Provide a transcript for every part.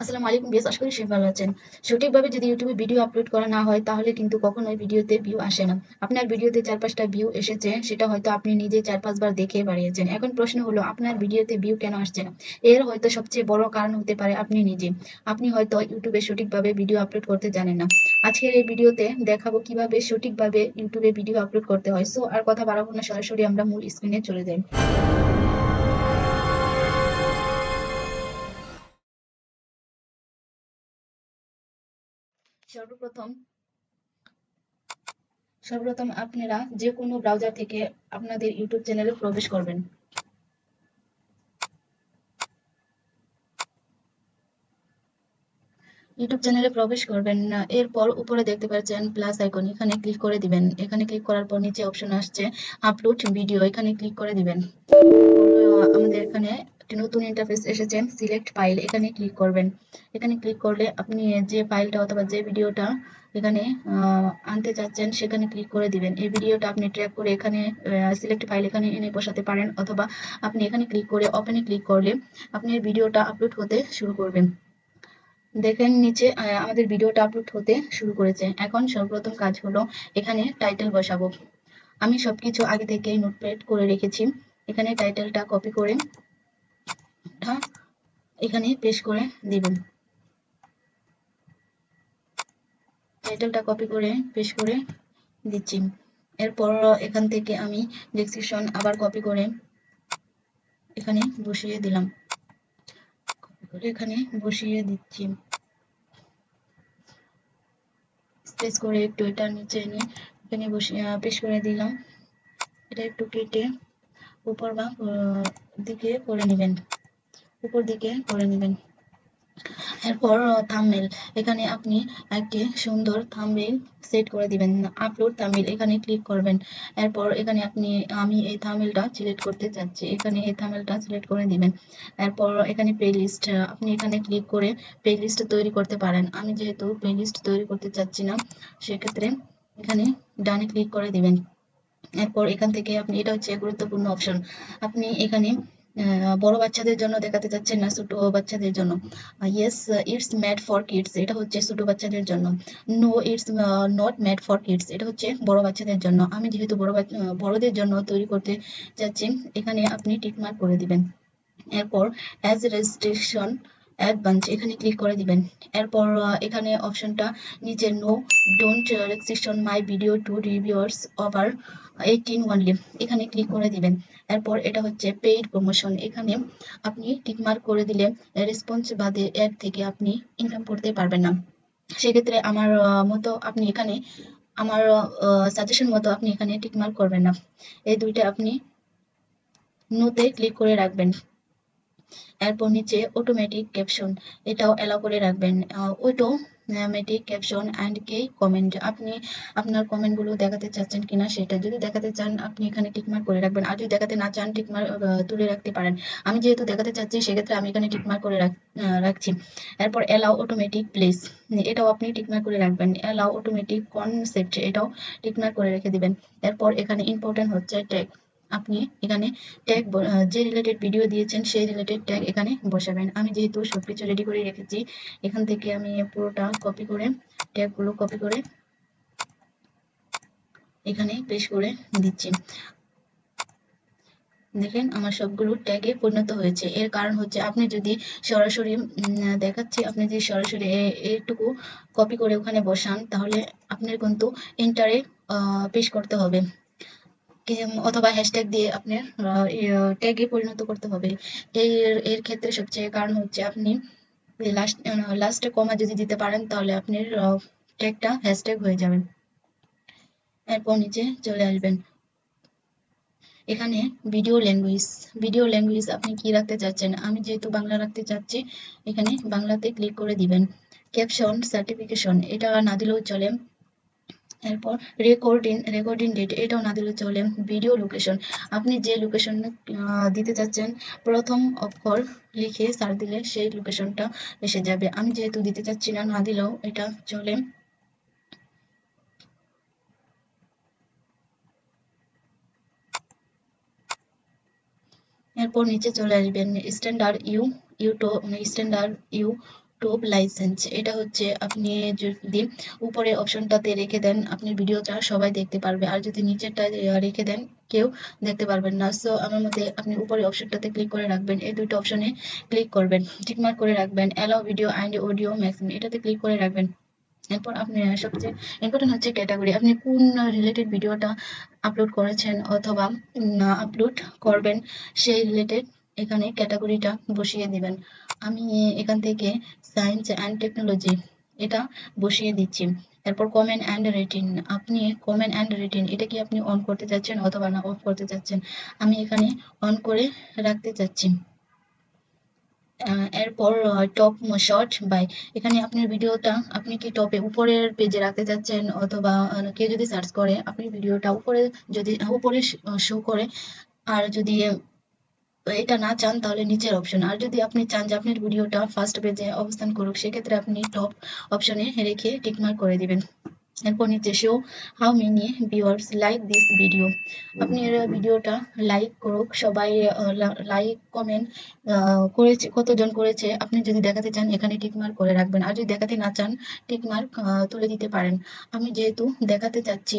আসসালামু আলাইকুম বেশ আশা করি সবাই ভালো আছেন। সঠিকভাবে যদি ইউটিউবে ভিডিও আপলোড করা না হয়, তাহলে কিন্তু কখনোই ভিডিওতে ভিউ আসে না। আপনার ভিডিওতে চার পাঁচটা ভিউ এসেছে, সেটা হয়তো আপনি নিজে চার পাঁচবার দেখে বাড়িয়েছেন। এখন প্রশ্ন হলো, আপনার ভিডিওতে ভিউ কেন আসছে না? এর হয়তো সবচেয়ে বড় কারণ হতে পারে আপনি নিজে। আপনি হয়তো ইউটিউবে সঠিকভাবে ভিডিও আপলোড করতে জানেন না। আজকের এই ভিডিওতে দেখাবো কীভাবে সঠিকভাবে ইউটিউবে ভিডিও আপলোড করতে হয়। সো, আর কথা বাড়াবো না, সরাসরি আমরা মূল স্ক্রিনে চলে যাই। সর্বপ্রথম সর্বপ্রথম আপনারা যে কোনো ব্রাউজার থেকে আপনাদের ইউটিউব চ্যানেলে প্রবেশ করবেন। ইউটিউব চ্যানেলে প্রবেশ করবেন, না, এরপর উপরে দেখতে পাচ্ছেন প্লাস আইকন এখানে ক্লিক করে দিবেন। এখানে ক্লিক করার পর নিচে অপশন আসছে আপলোড ভিডিও এখানে ক্লিক করে দিবেন। আমাদের এখানে একটি নতুন ইন্টারফেস এসেছে সিলেক্ট ফাইল এখানে ক্লিক করবেন। এখানে ক্লিক করলে আপনি যে ফাইলটা অথবা যে ভিডিওটা এখানে আনতে চাচ্ছেন, সেখানে ক্লিক করে দিবেন। এই ভিডিওটা আপনি ট্র্যাক করে এখানে সিলেক্ট ফাইল এখানে এনে বসাতে পারেন অথবা আপনি এখানে ক্লিক করে ওপেনে ক্লিক করলে আপনি ভিডিওটা আপলোড হতে শুরু করবেন। দেখেন নিচে আমাদের ভিডিওটা আপলোড হতে শুরু করেছে। এখন সর্বপ্রথম কাজ হলো এখানে টাইটেল বসাবো। আমি সবকিছু আগে থেকে নোটপ্যাড করে রেখেছি। এখানে টাইটেলটা কপি করে এখানে পেস্ট করে দিবেন। টাইটেলটা কপি করে পেস্ট করে দিচ্ছি। এরপর এখান থেকে আমি ডেসক্রিপশন আবার কপি করে এখানে বসিয়ে দিলাম। কপি করে এখানে বসিয়ে দিচ্ছি। স্পেস করে একটু এটা নিচে এনে এখানে বসিয়ে পেস্ট করে দিলাম। এটা একটু কেটে উপর বা দিকে করে নেবেন। উপর দিকে করে নেবেন। এরপর থাম্বনেল এখানে আপনি একটি সুন্দর থাম্বনেল সেট করে দিবেন। আপলোড থাম্বনেল এখানে ক্লিক করবেন। এরপর, এখানে আপনি, আমি এই থাম্বনেলটা সিলেক্ট করতে চাচ্ছি। এখানে এই থাম্বনেলটা সিলেক্ট করে দিবেন। এরপর, এখানে প্লেলিস্ট আপনি এখানে ক্লিক করে প্লেলিস্ট তৈরি করতে পারেন। আমি যেহেতু প্লেলিস্ট তৈরি করতে চাচ্ছি না, সেক্ষেত্রে এখানে ডানে ক্লিক করে দিবেন। এরপর, এখান থেকে আপনি, এটা হচ্ছে গুরুত্বপূর্ণ অপশন আপনি এখানে বড় বাচ্চাদের জন্য দেখাতে চাচ্ছেন না, ছোট বাচ্চাদের জন্য। Yes it's mad for kids এটা হচ্ছে ছোট বাচ্চাদের জন্য। No it's not mad for kids এটা হচ্ছে বড় বাচ্চাদের জন্য। আমি যেহেতু বড় বাচ্চা বড়দের জন্য তৈরি করতে চাচ্ছি এখানে আপনি টিকমার্ক করে দিবেন। এরপর অ্যাজ রেজিস্ট্রেশন অ্যাডভান্স এখানে ক্লিক করে দিবেন। এরপর এখানে অপশনটা নিচে no don't registration my video to reviewers over eighteen only এখানে ক্লিক করে দিবেন। এরপর এটা হচ্ছে পেইড প্রমোশন এখানে আপনি টিকমার্ক করে দিলে রেসপন্স বাদে অ্যাড থেকে আপনি ইনকাম করতে পারবেন না। সেক্ষেত্রে আমার মতো আপনি এখানে, আমার সাজেশন মতো আপনি এখানে টিকমার্ক করবেন না। এই দুইটা আপনি নোতে ক্লিক করে রাখবেন। এরপর নিচে অটোমেটিক ক্যাপশন এটাও অ্যালাউ করে রাখবেন। ওইটাও অটোমেটিক ক্যাপশন অ্যান্ড কে কমেন্ট। আপনি আপনার কমেন্টগুলো দেখাতে চাচ্ছেন কিনা সেটা যদি দেখাতে চান, আপনি এখানে টিকমার্ক করে রাখবেন। আর যদি দেখাতে না চান, টিকমার্ক তুলে রাখতে পারেন। আমি যেহেতু দেখাতে চাচ্ছি, সেক্ষেত্রে আমি এখানে টিকমার্ক করে রাখছি। এরপর অ্যালাউ অটোমেটিক প্লেস এটাও আপনি টিকমার্ক করে রাখবেন। অ্যালাউ অটোমেটিক কনসেপ্ট এটাও টিকমার্ক করে রেখে দিবেন। এরপর এখানে ইম্পর্টেন্ট হচ্ছে ট্যাগ আপনি এখানে ট্যাগ যে রিলেটেড ভিডিও দিয়েছেন সেই রিলেটেড ট্যাগ এখানে বসাবেন। আমি যেহেতু সবকিছু রেডি করে রেখেছি, এখান থেকে আমি পুরোটা কপি করে ট্যাগগুলো কপি করে এখানে পেশ করে দিচ্ছি। দেখেন আমার সবগুলো ট্যাগে পরিণত হয়েছে। এর কারণ হচ্ছে আপনি যদি সরাসরি দেখাচ্ছি, আপনি যদি সরাসরি এইটুকু কপি করে ওখানে বসান, তাহলে আপনার কিন্তু এন্টারে পেশ করতে হবে। অথবা হ্যাশট্যাগ দিয়ে আপনার ট্যাগে পরিণত করতে হবে। এর এর ক্ষেত্রে সবচেয়ে কারণ হচ্ছে আপনি লাস্ট লাস্টে কমা যদি দিতে পারেন, তাহলে আপনার ট্যাগটা হ্যাশট্যাগ হয়ে যাবে। এরপর নিচে চলে আসবেন। এখানে ভিডিও ল্যাঙ্গুয়েজ ভিডিও ল্যাঙ্গুয়েজ আপনি কি রাখতে চাচ্ছেন? আমি যেহেতু বাংলা রাখতে চাচ্ছি, এখানে বাংলাতে ক্লিক করে দিবেন। ক্যাপশন সার্টিফিকেশন এটা না দিলেও চলে। এরপর রেকর্ডিং রেকর্ডিং ডেট এটাও না দিলে চলে ভিডিও লোকেশন আপনি যে লোকেশন দিতে চাচ্ছেন, প্রথম অক্ষর লিখে সার্চ দিলে সেই লোকেশনটা এসে যাবে। আমি যেহেতু দিতে চাচ্ছি না না দিলেও এটা চলে। এরপর নিচে চলে আসবেন স্ট্যান্ডার্ড ইউ ইউটো স্ট্যান্ডার্ড ইউ ইউটিউব লাইসেন্স, এটা হচ্ছে আপনি যদি উপরে অপশনটাতে রেখে দেন, আপনি ভিডিওটা সবাই দেখতে পারবে। আর যদি নিচেরটা রেখে দেন, কেউ দেখতে পারবেন না। সো আমার মতে আপনি উপরে অপশনটাতে ক্লিক করে রাখবেন। এই দুটো অপশনে ক্লিক করবেন। টিকমার্ক করে রাখবেন। Allow video and audio maxim এটাতে ক্লিক করে রাখবেন। এরপর আপনি সবচেয়ে ইম্পর্টেন্ট হচ্ছে ক্যাটাগরি আপনি কোন রিলেটেড ভিডিওটা আপলোড করেছেন অথবা আপলোড করবেন, সেই রিলেটেড এখানে ক্যাটাগরিটা বসিয়ে দিবেন। আমি এখান থেকে সায়েন্স অ্যান্ড টেকনোলজি এটা বসিয়ে দিচ্ছি। এরপর কমেন্ট অ্যান্ড রেটিং আপনি কমেন্ট অ্যান্ড রেটিং এটা কি আপনি অন করতে চাচ্ছেন অথবা না অফ করতে চাচ্ছেন? আমি এখানে অন করে রাখতে চাচ্ছি। এরপর টপ শর্ট বাই এখানে আপনার ভিডিওটা, আপনি কি টপে উপরের পেজে রাখতে চাচ্ছেন অথবা কেউ যদি সার্চ করে আপনি ভিডিওটা উপরে যদি, উপরে শো করে, আর যদি এটা না চান তাহলে নিচের অপশন আর যদি আপনি চান যে আপনার ভিডিওটা ফার্স্ট পেজে অবস্থান করুক, সেক্ষেত্রে আপনি টপ অপশনে রেখে টিকমার্ক করে দিবেন। এরপর নিচে show how many viewers like this video আপনি ভিডিওটা লাইক করুক, সবাই লাইক কমেন্ট করেছে, কতজন করেছে, আপনি যদি দেখাতে চান, এখানে টিকমার্ক করে রাখবেন। আর যদি দেখাতে না চান টিকমার্ক তুলে দিতে পারেন। আমি যেহেতু দেখাতে চাচ্ছি,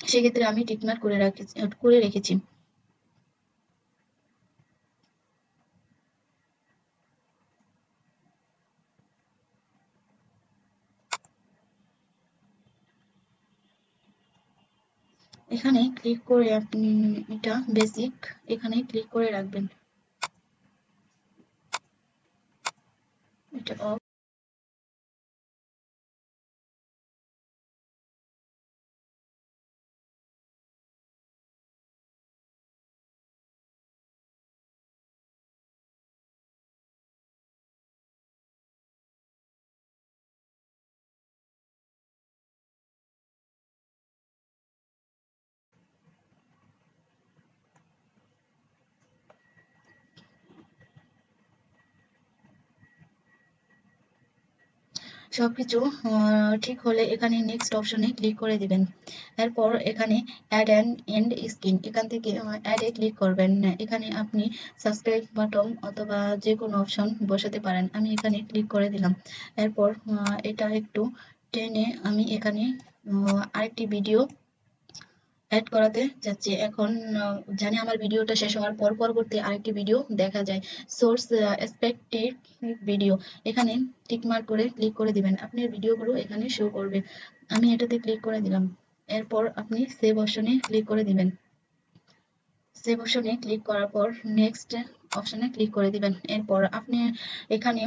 সেক্ষেত্রে আমি টিকমার্ক করে রাখি করে রেখেছি। এখানে ক্লিক করে আপনি এটা বেসিক এখানে ক্লিক করে রাখবেন। এটা অফ সবকিছু ঠিক হলে এখানে নেক্সট অপশনে ক্লিক করে দিবেন। এরপর এখানে অ্যাড অ্যান্ড এন্ড স্ক্রিন এখান থেকে অ্যাডে ক্লিক করবেন। এখানে আপনি সাবস্ক্রাইব বাটন অথবা যে কোনো অপশন বসাতে পারেন। আমি এখানে ক্লিক করে দিলাম। এরপর এটা একটু টেনে আমি এখানে আরেকটি ভিডিও অ্যাড করাতে যাচ্ছি। এখন জানি আমার ভিডিওটা শেষ হওয়ার পর পরবর্তী আরেকটি ভিডিও দেখা যায়। সোর্স এক্সপেক্টেড ভিডিও এখানে টিকমার্ক করে ক্লিক করে দিবেন। আপনার ভিডিওগুলো এখানে শো করবে। আমি এটাতে ক্লিক করে দিলাম। এরপর আপনি সেভ অপশনে ক্লিক করে দিবেন। সেভ অপশনে ক্লিক করার পর নেক্সট অপশনে ক্লিক করে দিবেন। এরপর আপনি এখানে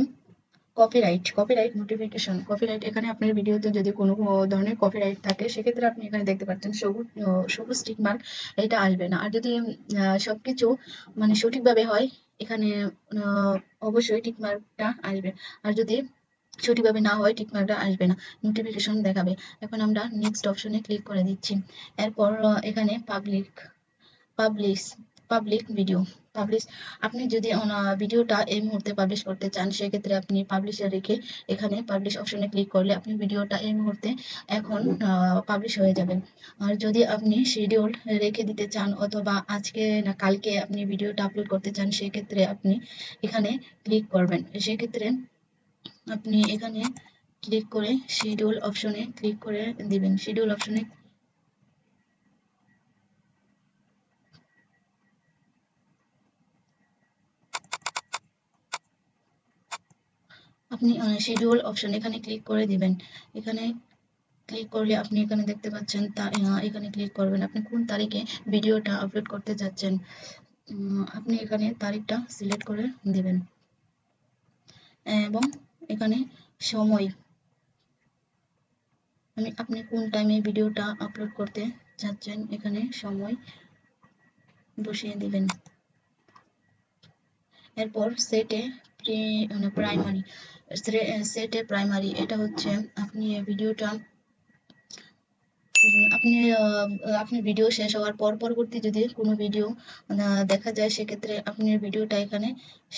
কপিরাইট কপিরাইট নোটিফিকেশন কপিরাইট এখানে আপনার ভিডিওতে যদি কোনো ধরনের কপিরাইট থাকে, সেক্ষেত্রে আপনি এখানে দেখতে পাচ্ছেন সবুজ সবুজ টিক মার্ক এটা আসবে না। আর যদি সবকিছু মানে সঠিকভাবে হয়, এখানে অবশ্যই টিক মার্কটা আসবে। আর যদি সঠিকভাবে না হয় টিক মার্কটা আসবে না নোটিফিকেশন দেখাবে। এখন আমরা নেক্সট অপশনে ক্লিক করে দিচ্ছি। এরপর এখানে public publish public video publish আপনি যদি ভিডিওটা এই মুহূর্তে পাবলিশ করতে চান, সেক্ষেত্রে আপনি পাবলিশে রেখে এখানে পাবলিশ অপশনে ক্লিক করলে আপনি ভিডিওটা এই মুহূর্তে এখন পাবলিশ হয়ে যাবে। আর যদি আপনি শিডিউল রেখে দিতে চান অথবা আজকে না কালকে আপনি ভিডিওটা আপলোড করতে চান, সেক্ষেত্রে আপনি এখানে ক্লিক করবেন। সেক্ষেত্রে আপনি এখানে ক্লিক করে শিডিউল অপশনে ক্লিক করে দিবেন। শিডিউল অপশনে আপনি শিডিউল অপশন এখানে ক্লিক করে দিবেন। এখানে ক্লিক করলে আপনি এখানে দেখতে পাচ্ছেন এখানে ক্লিক করবেন। আপনি কোন তারিখে ভিডিওটা আপলোড করতে যাচ্ছেন আপনি এখানে তারিখটা সিলেক্ট করে দিবেন। এবং এখানে সময় আমি আপনি কোন টাইমে ভিডিওটা আপলোড করতে যাচ্ছেন, এখানে সময় বসিয়ে দিবেন। এরপর সেটে প্রাইমারি সেটে প্রাইমারি এটা হচ্ছে আপনি ভিডিওটা আপনি ভিডিও শেষ হওয়ার পর পরবর্তী যদি কোনো ভিডিও দেখা যায়, সেক্ষেত্রে ভিডিওটা এখানে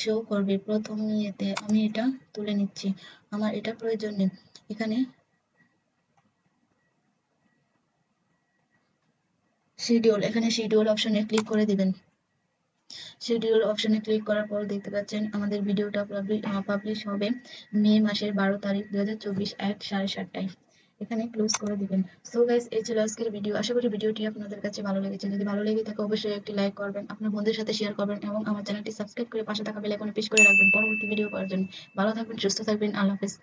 শো করবে। প্রথম ইয়েতে আমি এটা তুলে নিচ্ছি। আমার এটা প্রয়োজন নেই। এখানে শিডিউল এখানে শিডিউল অপশনে ক্লিক করে দিবেন। শিডিউল অপশনে ক্লিক করার পর দেখতে পাচ্ছেন আমাদের ভিডিওটা পাবলিশ হবে মে মাসের বারো তারিখ দু হাজার চব্বিশ এক সাড়ে সাতটায়। এখানে ক্লোজ করে দিবেন। সো গাইস এই ছিল আজকের ভিডিও আশা করি ভিডিওটি আপনাদের কাছে ভালো লেগেছে। যদি ভালো লেগে থাকে, অবশ্যই একটি লাইক করবেন, আপনার বন্ধুদের সাথে শেয়ার করবেন এবং আমার চ্যানেলটি সাবস্ক্রাইব করে পাশে থাকা বেল আইকনে প্রেস করে রাখবেন। পরবর্তী ভিডিও পাওয়ার জন্য। ভালো থাকবেন, সুস্থ থাকবেন। আল্লাহ হাফেজ।